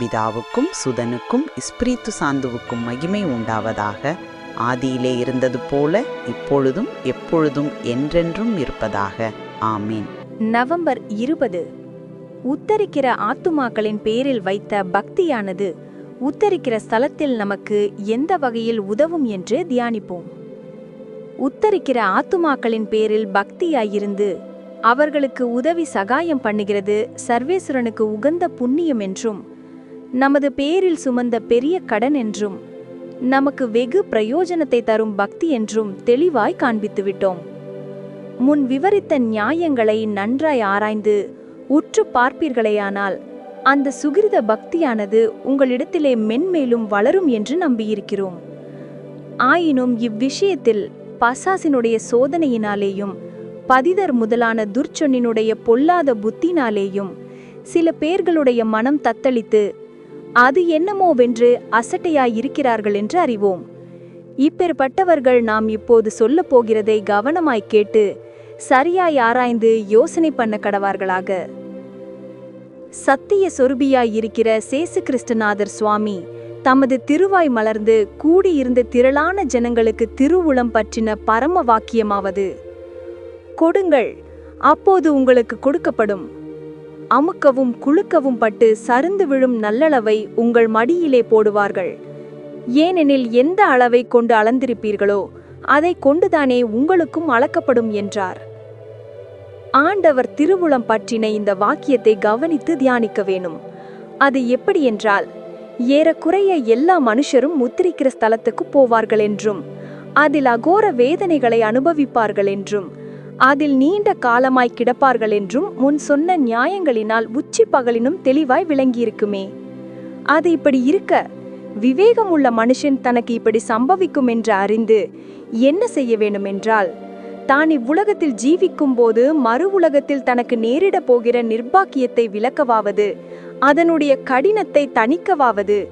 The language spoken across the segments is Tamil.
பிதாவுக்கும் சுதனுக்கும் இஸ்பிரித்து சாந்துவுக்கும் மகிமை உண்டாவதாக ஆதியிலே இருந்தது போல இப்பொழுதும் எப்பொழுதும் என்றென்றும் இருப்பதாக. ஆமீன். நவம்பர் இருபது. உத்தரிக்கிற ஆத்துமாக்களின் பேரில் வைத்த பக்தியானது உத்தரிக்கிற ஸ்தலத்தில் நமக்கு எந்த வகையில் உதவும் என்று தியானிப்போம். உத்தரிக்கிற ஆத்துமாக்களின் பேரில் பக்தியாயிருந்து அவர்களுக்கு உதவி சகாயம் பண்ணுகிறது சர்வேஸ்வரனுக்கு உகந்த புண்ணியம் என்றும் நமது பேரில் சுமந்த பெரிய கடன் என்றும் நமக்கு வெகு பிரயோஜனத்தை தரும் பக்தி என்றும் தெளிவாய் காண்பித்துவிட்டோம். முன் விவரித்த நியாயங்களை நன்றாய் ஆராய்ந்து உற்று பார்ப்பீர்களேயானால் அந்த சுகிருத பக்தியானது உங்களிடத்திலே மென்மேலும் வளரும் என்று நம்பியிருக்கிறோம். ஆயினும் இவ்விஷயத்தில் பசாசினுடைய சோதனையினாலேயும் பதிதர் முதலான துர்ச்சொன்னினுடைய பொல்லாத புத்தினாலேயும் சில பேர்களுடைய மனம் தத்தளித்து அது என்னமோவென்று அசட்டையாயிருக்கிறார்கள் என்று அறிவோம். இப்பேற்பட்டவர்கள் நாம் இப்போது சொல்லப் போகிறதை கவனமாய் கேட்டு சரியாய் ஆராய்ந்து யோசனை பண்ண கடவார்களாக. சத்திய சொருபியாயிருக்கிற சேசு கிறிஸ்துநாதர் சுவாமி தமது திருவாய் மலர்ந்து கூடியிருந்த திரளான ஜனங்களுக்கு திருவுளம் பற்றின பரம வாக்கியமாவது. கொடுங்கள் அப்போது உங்களுக்கு கொடுக்கப்படும். அமுக்கவும் குலுக்கவும் பட்டு சருந்து விழும் நல்லளவை உங்கள் மடியிலே போடுவார்கள். ஏனெனில் எந்த அளவை கொண்டு அளந்திருப்பீர்களோ அதை கொண்டுதானே உங்களுக்கும் அளக்கப்படும் என்றார். ஆண்டவர் திருவுளம் பற்றின இந்த வாக்கியத்தை கவனித்து தியானிக்க வேணும். அது எப்படி என்றால் ஏறக்குறைய எல்லா மனுஷரும் முத்திரிக்கிற ஸ்தலத்துக்கு போவார்கள் என்றும் அதில் அகோர வேதனைகளை அனுபவிப்பார்கள் என்றும் அதில் நீண்ட காலமாய் கிடப்பார்கள் என்றும் முன் சொன்ன நியாயங்களினால் உச்சி பகலினும் தெளிவாய் விளங்கியிருக்குமே. அது இப்படி இருக்க விவேகமுள்ள மனுஷன் தனக்கு இப்படி சம்பவிக்கும் என்று அறிந்து என்ன செய்ய வேண்டுமென்றால் தான் இவ்வுலகத்தில் ஜீவிக்கும் போது மறு உலகத்தில் தனக்கு நேரிட போகிற நிர்பாக்கியத்தை விளக்கவாவது அதனுடைய கடினத்தை தணிக்கவாவது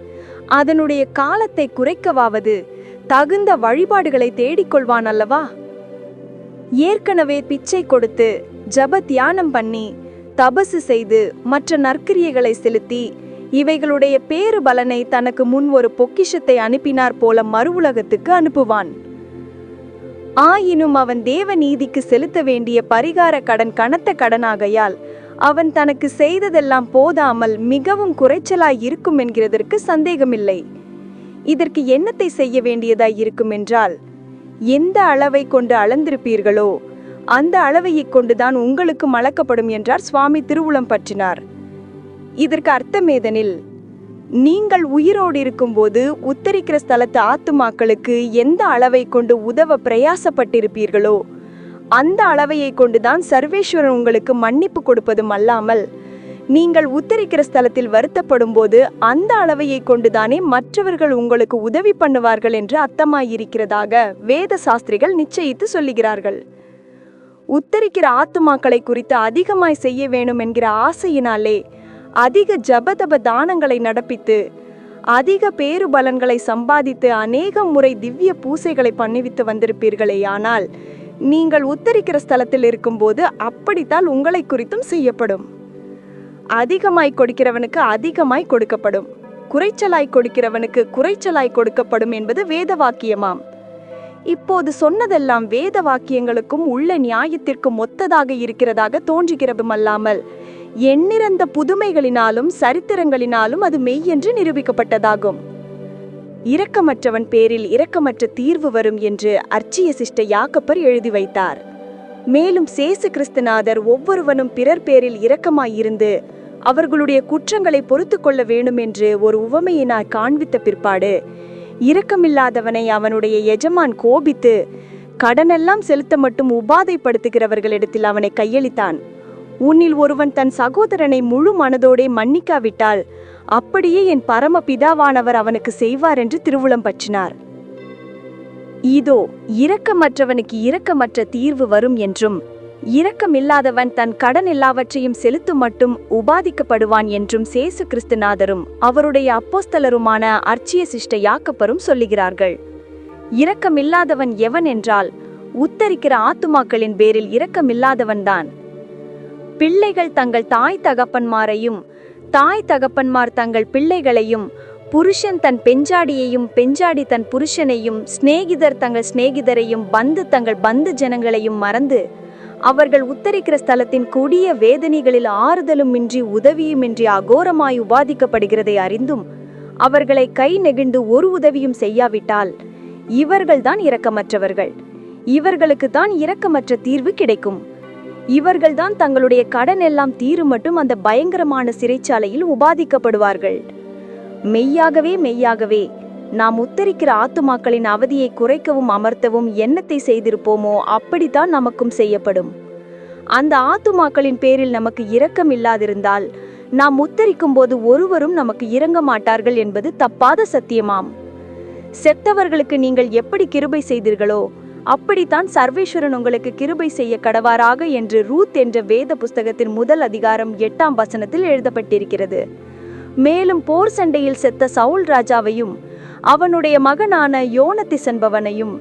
அதனுடைய காலத்தை குறைக்கவாவது தகுந்த வழிபாடுகளை தேடிக்கொள்வான் அல்லவா? ஏற்கனவே பிச்சை கொடுத்து ஜப தியானம் பண்ணி தபசு செய்து மற்ற நற்கிரியைகளை செலுத்தி இவைகளுடைய பேறு பலனை தனக்கு முன் ஒரு பொக்கிஷத்தை அனுப்பினார் போல மறு உலகத்துக்கு அனுப்புவான். ஆயினும் அவன் தேவ நீதிக்கு செலுத்த வேண்டிய பரிகார கடன் கனத்த கடனாகையால் அவன் தனக்கு செய்ததெல்லாம் போதாமல் மிகவும் குறைச்சலாய் இருக்கும் என்கிறதற்கு சந்தேகமில்லை. இதற்கு என்னத்தை செய்ய வேண்டியதாய் இருக்கும் என்றால் எந்த அளவை கொண்டு அளந்திருப்பீர்களோ அந்த அளவையைக் கொண்டுதான் உங்களுக்கு மலக்கப்படும் என்றார் சுவாமி திருவுளம் பற்றினார். இதற்கு அர்த்தமேதனில் நீங்கள் உயிரோடு இருக்கும்போது உத்தரிக்கிற ஸ்தலத்து ஆத்துமாக்களுக்கு எந்த அளவை கொண்டு உதவ பிரயாசப்பட்டிருப்பீர்களோ அந்த அளவையை கொண்டுதான் சர்வேஸ்வரன் உங்களுக்கு மன்னிப்பு கொடுப்பதும் அல்லாமல் நீங்கள் உத்தரிக்கிற ஸ்தலத்தில் வருத்தப்படும் போது அந்த அளவையை கொண்டுதானே மற்றவர்கள் உங்களுக்கு உதவி பண்ணுவார்கள் என்று அர்த்தமாயிருக்கிறதாக வேத சாஸ்திரிகள் நிச்சயித்து சொல்லுகிறார்கள். உத்தரிக்கிற ஆத்துமாக்களை குறித்து அதிகமாய் செய்ய வேணும் என்கிற ஆசையினாலே அதிக ஜபதப தானங்களை நடப்பித்து அதிக பேரு பலன்களை சம்பாதித்து அநேக முறை திவ்ய பூசைகளை பண்ணிவித்து வந்திருப்பீர்களே ஆனால் நீங்கள் உத்தரிக்கிற ஸ்தலத்தில் இருக்கும்போது அப்படித்தான் உங்களை குறித்தும் செய்யப்படும். அதிகமாய் கொடுக்கிறவனுக்கு அதிகமாய் கொடுக்கப்படும். குறைச்சலாய் கொடுக்கிறவனுக்கு குறைச்சலாய் கொடுக்கப்படும் என்பது வேத வாக்கியமாம் இப்போது சொன்னதெல்லாம் வேத வாக்கியங்களுக்கும் உள்ள நியாயத்திற்கும் ஒத்ததாக இருக்கிறதாக தோன்றுகிறதுமல்லாமல் எண்ணிறந்த புதுமைகளினாலும் சரித்திரங்களினாலும் அது மெய் என்று நிரூபிக்கப்பட்டதாகும். இரக்கமற்றவன் பேரில் இரக்கமற்ற தீர்வு வரும் என்று அர்ச்சிய சிஷ்ட யாக்கப்பர் எழுதி வைத்தார். மேலும் சேசு கிறிஸ்துநாதர் ஒவ்வொருவனும் பிறர் பேரில் இரக்கமாயிருந்து அவர்களுடைய குற்றங்களை பொறுத்து கொள்ள வேண்டும் என்று ஒரு உவமையினால் காண்பித்த பிற்பாடு இரக்கமில்லாதவனை அவனுடைய எஜமான் கோபித்து கடனெல்லாம் செலுத்த மட்டும் உபாதைப்படுத்துகிறவர்களிடத்தில் அவனை கையளித்தான். உன்னில் ஒருவன் தன் சகோதரனை முழு மனதோடே மன்னிக்காவிட்டால் அப்படியே என் பரம பிதாவானவர் அவனுக்கு செய்வார் என்று திருவுளம் பற்றினார். இதோ இரக்கமற்றவனுக்கு இரக்கமற்ற தீர்வு வரும் என்றும் இரக்கமில்லாதவன் தன் கடன் எல்லாவற்றையும் செலுத்தும் மட்டும் உபாதிக்கப்படுவான் என்றும் சேசு கிறிஸ்துநாதரும் அவருடைய அப்போஸ்தலருமான அர்ச்சிய சிஷ்ட யாக்கப்பரும் சொல்லுகிறார்கள். இரக்கமில்லாதவன் எவன் என்றால் உத்தரிக்கிற ஆத்துமாக்களின் பேரில் இரக்கமில்லாதவன்தான் பிள்ளைகள் தங்கள் தாய் தகப்பன்மாரையும் தாய் தகப்பன்மார் தங்கள் பிள்ளைகளையும் புருஷன் தன் பெஞ்சாடியையும் பெஞ்சாடி தன் புருஷனையும் சிநேகிதர் தங்கள் சிநேகிதரையும் பந்து தங்கள் பந்து ஜனங்களையும் மறந்து அவர்கள் உத்தரிக்கிற ஸ்தலத்தின் கொடிய வேதனைகளில் ஆறுதலுமின்றி உதவியுமின்றி அகோரமாய் உபாதிக்கப்படுகிறதை அறிந்தும் அவர்களை கை நெகிழ்ந்து ஒரு உதவியும் செய்யாவிட்டால் இவர்கள்தான் இரக்கமற்றவர்கள். இவர்களுக்கு தான் இரக்கமற்ற தீர்வு கிடைக்கும். இவர்கள்தான் தங்களுடைய கடன் எல்லாம் தீரும் மட்டும் அந்த பயங்கரமான சிறைச்சாலையில் உபாதிக்கப்படுவார்கள். மெய்யாகவே மெய்யாகவே. நாம் உத்தரிக்கிற ஆத்துமாக்களின் அவதியை குறைக்கவும் அமர்த்தவும் எண்ணத்தை செய்திருப்போமோ அப்படித்தான் நமக்கும் செய்யப்படும். அந்த ஆத்துமாக்களின் பேரில் நமக்கு இரக்கம் இல்லாதிருந்தால் நாம் உத்தரிக்கும் போது ஒருவரும் நமக்கு இறங்க மாட்டார்கள் என்பது தப்பாத சத்தியமாம். செத்தவர்களுக்கு நீங்கள் எப்படி கிருபை செய்தீர்களோ அப்படித்தான் சர்வேஸ்வரன் உங்களுக்கு கிருபை செய்ய கடவாராக என்று ரூத் என்ற வேத புஸ்தகத்தின் முதல் அதிகாரம் எட்டாம் வசனத்தில் எழுதப்பட்டிருக்கிறது. மேலும் போர் சண்டையில் செத்த சவுல் ராஜாவையும் அவனுடைய மகனான யோனத்திஸ் என்பவனையும்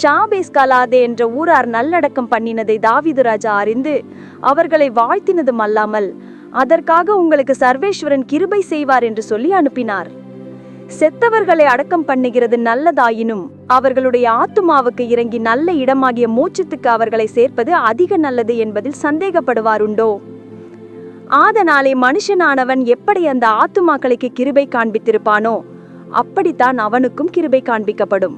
ஷாபேஸ் கலாதே என்ற ஊரார் நல்லடக்கம் பண்ணினதை தாவிது ராஜா அறிந்து அவர்களை வாழ்த்தினதும் அல்லாமல் அதற்காக உங்களுக்கு சர்வேஸ்வரன் கிருபை செய்வார் என்று சொல்லி அனுப்பினார். செத்தவர்களை அடக்கம் பண்ணுகிறது நல்லதாயினும் அவர்களுடைய ஆத்துமாவுக்கு இறங்கி நல்ல இடமாகிய மூச்சத்துக்கு அவர்களை சேர்ப்பது அதிக நல்லது என்பதில் சந்தேகப்படுவாருண்டோ? ஆதனாலே மனுஷனானவன் எப்படி அந்த ஆத்துமாக்களுக்கு கிருபை காண்பித்திருப்பானோ அப்படித்தான் அவனுக்கும் கிருபை காண்பிக்கப்படும்.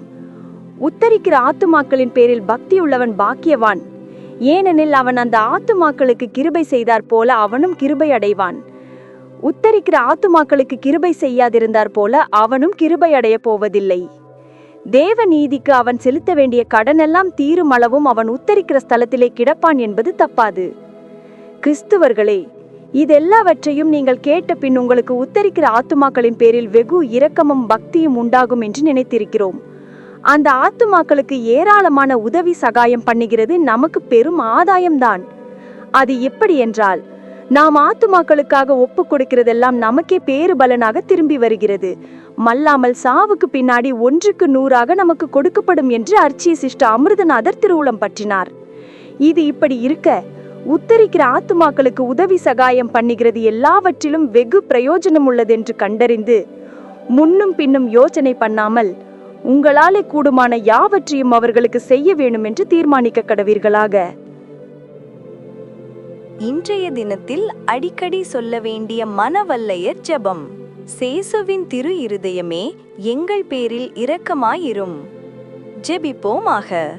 உத்தரிக்கிற ஆத்துமாக்களின் பேரில் பக்தி உள்ளவன் பாக்கியவான். ஏனெனில் அவன் அந்த ஆத்துமாக்களுக்கு கிருபை செய்தார் போல அவனும் கிருபை அடைவான். உத்தரிக்கிற ஆத்துமாக்களுக்கு கிருபை செய்யாதிருந்தார் போல அவனும் கிருபை அடைய போவதில்லை. தேவ நீதிக்கு அவன் செலுத்த வேண்டிய கடனெல்லாம் தீரும் அளவும் அவன் உத்தரிக்கிற ஸ்தலத்திலே கிடப்பான் என்பது தப்பாது. கிறிஸ்துவர்களே இதெல்லாவற்றையும் நீங்கள் கேட்ட பின் உங்களுக்கு உத்தரிக்கிற ஆத்துமாக்களின் பேரில் வெகு இரக்கமும் பக்தியும் உண்டாகும் என்று நினைத்திருக்கிறோம். அந்த ஆத்துமாக்களுக்கு ஏராளமான உதவி சகாயம் பண்ணுகிறது நமக்கு பெரும் ஆதாயம்தான். அது எப்படி என்றால் நாம் ஆத்துமாக்களுக்காக ஒப்பு கொடுக்கிறதெல்லாம் நமக்கே பேறு பலனாக திரும்பி வருகிறது. மல்லாமல் சாவுக்கு பின்னாடி ஒன்றுக்கு நூறாக நமக்கு கொடுக்கப்படும் என்று அர்ச்சிய சிஷ்ட அமிர்தநாதர் திருவுளம் பற்றினார். இது இப்படி இருக்க உத்தரிக்கிற ஆத்துமாக்களுக்கு உதவி சகாயம் பண்ணுகிறது எல்லாவற்றிலும் வெகு பிரயோஜனம் உள்ளதென்று கண்டறிந்து முன்னும் பின்னும் யோசனை பண்ணாமல் உங்களாலே கூடுமான யாவற்றையும் அவர்களுக்கு செய்ய வேண்டும் என்று தீர்மானிக்க கடவீர்களாக. இன்றைய தினத்தில் அடிக்கடி சொல்ல வேண்டிய மனவல்லையர் ஜெபம். சேசுவின் திரு இருதயமே எங்கள் பேரில் இரக்கமாயிரும். ஜெபிப்போமாக.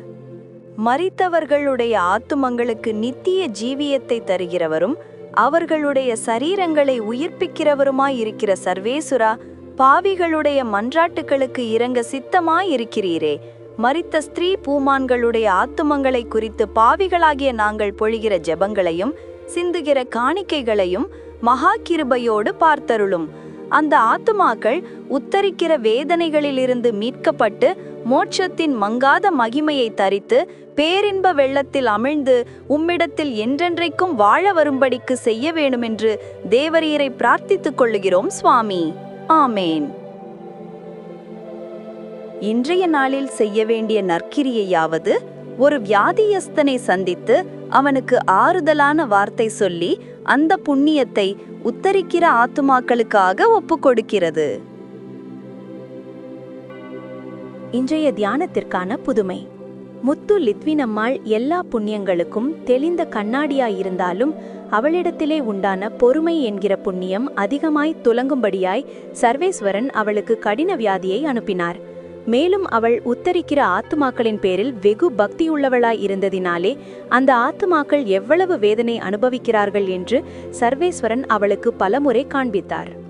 மறித்தவர்களுடைய ஆத்துமங்களுக்கு நித்திய ஜீவியத்தை தருகிறவரும் அவர்களுடைய சரீரங்களை உயிர்ப்பிக்கிறவருமாயிருக்கிற சர்வேசுரா பாவிகளுடைய மன்றாட்டுகளுக்கு இறங்க சித்தமாயிருக்கிறீரே. மரித்த ஸ்திரீ பூமான்களுடைய ஆத்துமங்களை குறித்து பாவிகளாகிய நாங்கள் பொழிகிற ஜெபங்களையும் சிந்துகிற காணிக்கைகளையும் மகா கிருபையோடு பார்த்தருளும். அந்த ஆத்துமாக்கள் உத்தரிக்கிற வேதனைகளிலிருந்து மீட்கப்பட்டு மோட்சத்தின் மங்காத மகிமையை தரித்து பேரின்ப வெள்ளத்தில் அமிழ்ந்து உம்மிடத்தில் என்றென்றைக்கும் வாழ வரும்படிக்கு செய்ய வேண்டுமென்று தேவரீரை பிரார்த்தித்துக் கொள்ளுகிறோம் சுவாமி. ஆமேன். இன்றைய நாளில் செய்ய வேண்டிய நற்கிரியையாவது ஒரு வியாதியஸ்தனை சந்தித்து அவனுக்கு ஆறுதலான வார்த்தை சொல்லி அந்த புண்ணியத்தை உத்தரிக்கிற ஆத்துமாக்களுக்காக ஒப்பு கொடுக்கிறது. இன்றைய தியானத்திற்கான புதுமை. முத்து லித்வினம்மாள் எல்லா புண்ணியங்களுக்கும் தெளிந்த கண்ணாடியாயிருந்தாலும் அவளிடத்திலே உண்டான பொறுமை என்கிற புண்ணியம் அதிகமாய் துலங்கும்படியாய் சர்வேஸ்வரன் அவளுக்கு கடின வியாதியை அனுப்பினார். மேலும் அவள் உத்தரிக்கிற ஆத்துமாக்களின் பேரில் வெகு பக்தியுள்ளவளாய் இருந்ததினாலே அந்த ஆத்துமாக்கள் எவ்வளவு வேதனை அனுபவிக்கிறார்கள் என்று சர்வேஸ்வரன் அவளுக்கு பலமுறை காண்பித்தார்.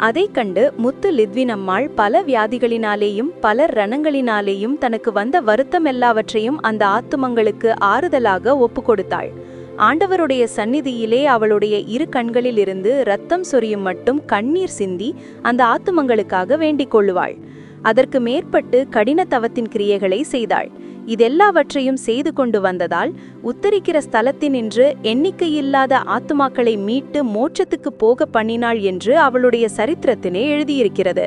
அதைக் கண்டு முத்து லித்வினம்மாள் பல வியாதிகளினாலேயும் பல ரணங்களினாலேயும் தனக்கு வந்த வருத்தம் எல்லாவற்றையும் அந்த ஆத்துமங்களுக்கு ஆறுதலாக ஒப்பு கொடுத்தாள். ஆண்டவருடைய சந்நிதியிலே அவளுடைய இரு கண்களிலிருந்து ரத்தம் சொரியும் மட்டும் கண்ணீர் சிந்தி அந்த ஆத்துமங்களுக்காக வேண்டிக் கொள்ளுவாள். அதற்கு மேற்பட்டு கடின தவத்தின் கிரியைகளை செய்தாள். இதெல்லாவற்றையும் செய்து கொண்டு வந்ததால் உத்தரிக்கிற ஸ்தலத்தினின்று எண்ணிக்கையில்லாத ஆத்துமாக்களை மீட்டு மோட்சத்துக்கு போக பண்ணினாள் என்று அவளுடைய சரித்திரத்தினே எழுதியிருக்கிறது.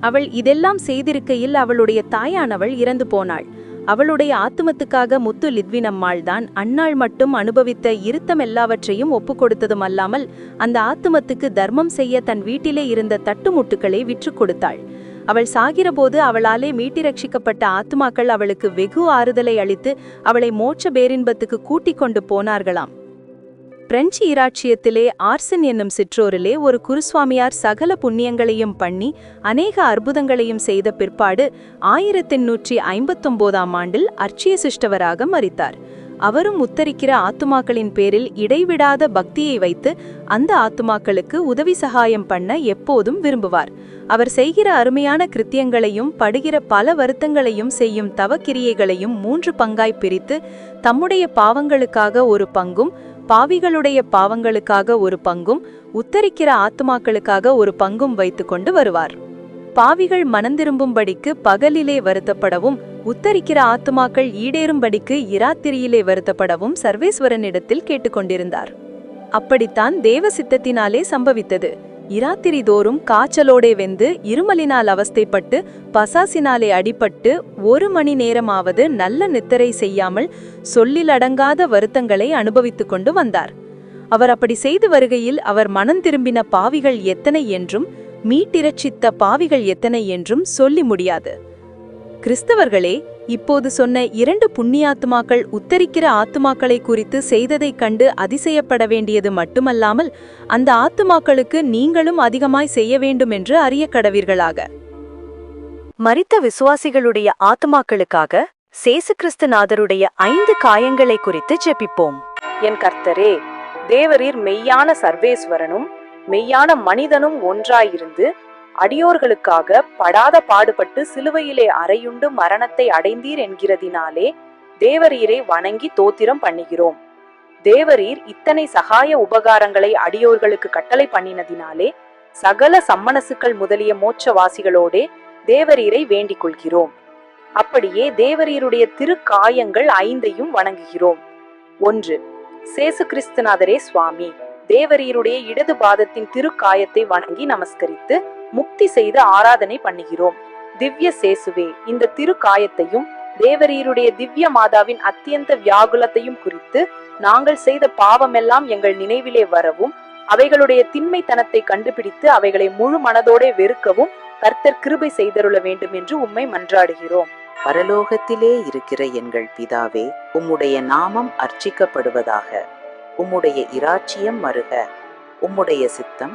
அவள் இதெல்லாம் செய்திருக்கையில் அவளுடைய தாயானவள் இறந்து போனாள். அவளுடைய ஆத்துமத்துக்காக முத்து லித்வினம்மாள் தான் அன்னாள் மட்டும் அனுபவித்த இருத்தம் எல்லாவற்றையும் ஒப்பு கொடுத்ததும் அல்லாமல் அந்த ஆத்துமத்துக்கு தர்மம் செய்ய தன் வீட்டிலே இருந்த தட்டுமுட்டுக்களை விற்றுக் கொடுத்தாள். அவள் சாகிறபோது அவளாலே மீட்டி ரட்சிக்கப்பட்ட அவளுக்கு வெகு ஆறுதலை அளித்து அவளை மோட்ச பேரின்பத்துக்கு கூட்டிக் கொண்டு போனார்களாம். பிரெஞ்சு இராச்சியத்திலே ஆர்சன் என்னும் சிற்றோரிலே ஒரு குருசுவாமியார் சகல புண்ணியங்களையும் பண்ணி அநேக அற்புதங்களையும் செய்த பிற்பாடு ஆயிரத்தி எண்ணூற்றி ஐம்பத்தொன்பதாம் ஆண்டில் அர்ச்சிய சிஷ்டவராக மரித்தார் அவரும் உத்தரிக்கிற ஆத்துமாக்களின் பேரில் இடைவிடாத பக்தியை வைத்து அந்த ஆத்துமாக்களுக்கு உதவி சகாயம் பண்ண எப்போதும் விரும்புவார். அவர் செய்கிற அருமையான கிருத்தியங்களையும் படுகிற பல வருத்தங்களையும் செய்யும் தவக்கிரியைகளையும் மூன்று பங்காய் பிரித்து தம்முடைய பாவங்களுக்காக ஒரு பங்கும் பாவிகளுடைய பாவங்களுக்காக ஒரு பங்கும் உத்தரிக்கிற ஆத்துமாக்களுக்காக ஒரு பங்கும் வைத்துக்கொண்டு வருவார். பாவிகள் மனந்திரும்பும்படிக்கு பகலிலே வருத்தப்படவும் உத்தரிக்கிற ஆத்துமாக்கள் ஈடேறும்படிக்கு இராத்திரியிலே வருத்தப்படவும் சர்வேஸ்வரனிடத்தில் கேட்டுக்கொண்டிருந்தார். அப்படித்தான் தேவ சித்தத்தினாலே சம்பவித்தது. இராத்திரி தோறும் காய்ச்சலோடே வெந்து இருமலினால் அவஸ்தைப்பட்டு பசாசினாலே அடிபட்டு ஒரு மணி நேரமாவது நல்ல நித்திரை செய்யாமல் சொல்லிலடங்காத வருத்தங்களை அனுபவித்துக் கொண்டு வந்தார். அவர் அப்படி செய்து வருகையில் அவர் மனம் திரும்பின பாவிகள் எத்தனை என்றும் மீட்டிரட்சித்த பாவிகள் எத்தனை என்றும் சொல்லி முடியாது. கிறிஸ்தவர்களே இப்போது சொன்ன இரண்டு புண்ணியாத்துமாக்கள் உத்தரிக்கிற ஆத்துமாக்களை குறித்து செய்ததைக் கண்டு அதிசயப்பட வேண்டியது மட்டுமல்லாமல் அந்த ஆத்துமாக்களுக்கு நீங்களும் அதிகமாய் செய்ய வேண்டும் என்று அறிய கடவீர்களாக. மறித்த விசுவாசிகளுடைய ஆத்துமாக்களுக்காக சேசு கிறிஸ்துநாதருடைய ஐந்து காயங்களை குறித்து ஜெபிப்போம். என் கர்த்தரே தேவரீர் மெய்யான சர்வேஸ்வரனும் மெய்யான மனிதனும் ஒன்றாயிருந்து அடியோர்களுக்காக படாத பாடுபட்டு சிலுவையிலே அறையுண்டு மரணத்தை அடைந்தீர் என்கிறதினாலே தேவரீரை வணங்கி தோத்திரம் பண்ணுகிறோம். தேவரீர் இத்தனை சகாய உபகாரங்களை அடியோர்களுக்கு கட்டளை பண்ணினதினாலே சகல சம்மனசுக்கள் முதலிய மோட்சவாசிகளோடே தேவரீரை வேண்டிக் கொள்கிறோம் அப்படியே தேவரீருடைய திருக்காயங்கள் ஐந்தையும் வணங்குகிறோம். ஒன்று சேசு கிறிஸ்துநாதரே சுவாமி தேவரீருடைய இடது பாதத்தின் திருக்காயத்தை வணங்கி நமஸ்கரித்து முக்தி செய்து ஆராதனை பண்ணுகிறோம். திவ்ய சேசுவே இந்த திருக்காயத்தையும் தேவரீருடைய திவ்ய மாதாவின் அத்தியந்த வியாகுலத்தையும் குறித்து நாங்கள் செய்த பாவமெல்லாம் எங்கள் நினைவிலே வரவும் அவைகளுடைய திண்மைத்தனத்தை கண்டுபிடித்து அவைகளை முழு மனதோடே வெறுக்கவும் கர்த்தர் கிருபை செய்தருள வேண்டும் என்று உம்மை மன்றாடுகிறோம். பரலோகத்திலே இருக்கிற எங்கள் பிதாவே உம்முடைய நாமம் அர்ச்சிக்கப்படுவதாக உம்முடைய இராச்சியம் மருக உம்முடைய சித்தம்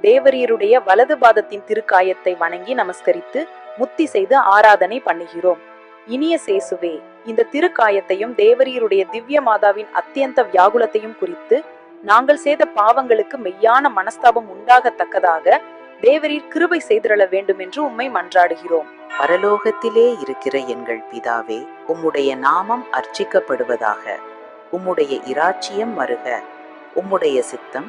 தேவரீருடைய வலது பாதத்தின் திருக்காயத்தை வணங்கி நமஸ்கரித்து முத்தி செய்து ஆராதனை பண்ணுகிறோம். இனிய சேசுவே இந்த திருக்காயத்தையும் தேவரீருடைய திவ்ய மாதாவின் அத்தியந்த வியாகுலத்தையும் குறித்து நாங்கள் செய்த பாவங்களுக்கு மெய்யான மனஸ்தாபம் உண்டாகத்தக்கதாக தேவரீர் கிருபை செய்திருள வேண்டும் என்று உம்மை மன்றாடுகிறோம். பரலோகத்திலே இருக்கிற எங்கள் பிதாவே உம்முடைய நாமம் அர்ச்சிக்கப்படுவதாக உம்முடைய இராச்சியம் வருக உம்முடைய சித்தம்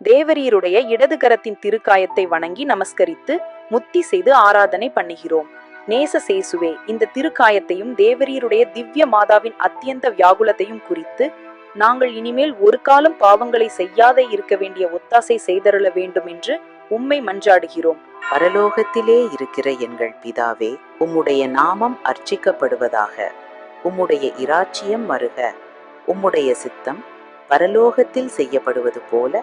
தேவரீருடைய இடது கரத்தின் திருக்காயத்தை வணங்கி நமஸ்கரித்து முத்தி செய்து ஆராதனை பண்ணுகிறோம். நேச சேசுவே இந்த திருக்காயத்தையும் தேவரீருடைய திவ்ய மாதாவின் அத்தியந்த வியாகுலத்தையும் குறித்து நாங்கள் இனிமேல் ஒரு காலம் பாவங்களை செய்யாதே இருக்க வேண்டிய ஒத்தாசை செய்தருள வேண்டும் என்று உம்மை மன்றாடுகிறோம். பரலோகத்திலே இருக்கிற எங்கள் பிதாவே உம்முடைய நாமம் அர்ச்சிக்கப்படுவதாக உம்முடைய இராச்சியம் வருக உம்முடைய சித்தம் பரலோகத்தில் செய்யப்படுவது போல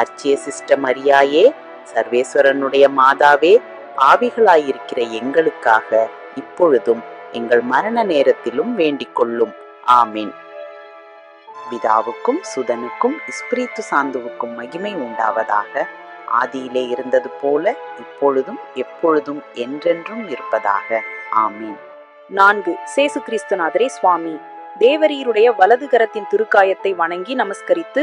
அச்சே சிஸ்ட மரியாயே சர்வேஸ்வரனுடைய மாதாவே பாவிகளாயிருக்கிற எங்களுக்காக இப்பொழுதும் எங்கள் மரண நேரத்திலும் வேண்டிக் கொள்ளும் ஆமீன். பிதாவுக்கும் சுதனுக்கும் இஸ்பிரித்து சாந்துவுக்கும் மகிமை உண்டாவதாக ஆதியிலே இருந்தது போல இப்பொழுதும் எப்பொழுதும் என்றென்றும் இருப்பதாக. ஆமீன். நான்கு சேசு கிறிஸ்துநாதரே சுவாமி. தேவரீருடைய வலது கரத்தின் திருக்காயத்தை வணங்கி நமஸ்கரித்து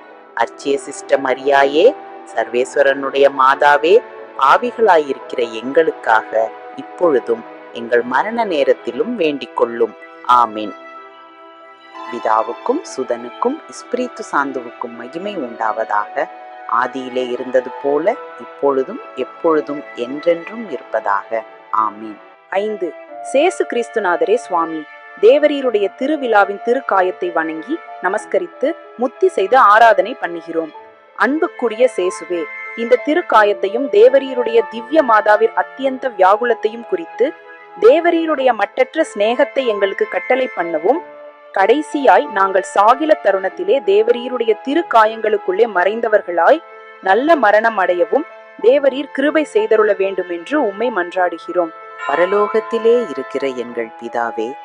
அச்சே சிஸ்ட மரியாயே சர்வேஸ்வரனுடைய மாதாவே பாவிகளாயிருக்கிற எங்களுக்காக இப்பொழுதும் எங்கள் மரண நேரத்திலும் வேண்டிக் கொள்ளும் ஆமீன். பிதாவுக்கும் சுதனுக்கும் இஸ்பிரித்து சாந்துவுக்கும் மகிமை உண்டாவதாக ஆதியிலே இருந்தது போல இப்பொழுதும் எப்பொழுதும் என்றென்றும் இருப்பதாக. ஆமீன். ஐந்து. சேசு கிறிஸ்துநாதரே சுவாமி தேவரீருடைய திருவிழாவின் திருக்காயத்தை வணங்கி நமஸ்கரித்து முத்தி செய்து ஆராதனை பண்ணுகிறோம். அன்புக்குரிய சேசுவே இந்த திருக்காயத்தையும் தேவரீருடைய திவ்ய மாதாவின் அத்தியந்த வியாகுலத்தையும் குறித்து தேவரீருடைய மட்டற்ற சிநேகத்தை எங்களுக்கு கட்டளை பண்ணவும் கடைசியாய் நாங்கள் சாகில தருணத்திலே தேவரீருடைய திருக்காயங்களுக்குள்ளே மறைந்தவர்களாய் நல்ல மரணம் அடையவும் தேவரீர் கிருபை செய்தருள வேண்டும் என்று உம்மை மன்றாடுகிறோம். பரலோகத்திலே இருக்கிற எங்கள் பிதாவே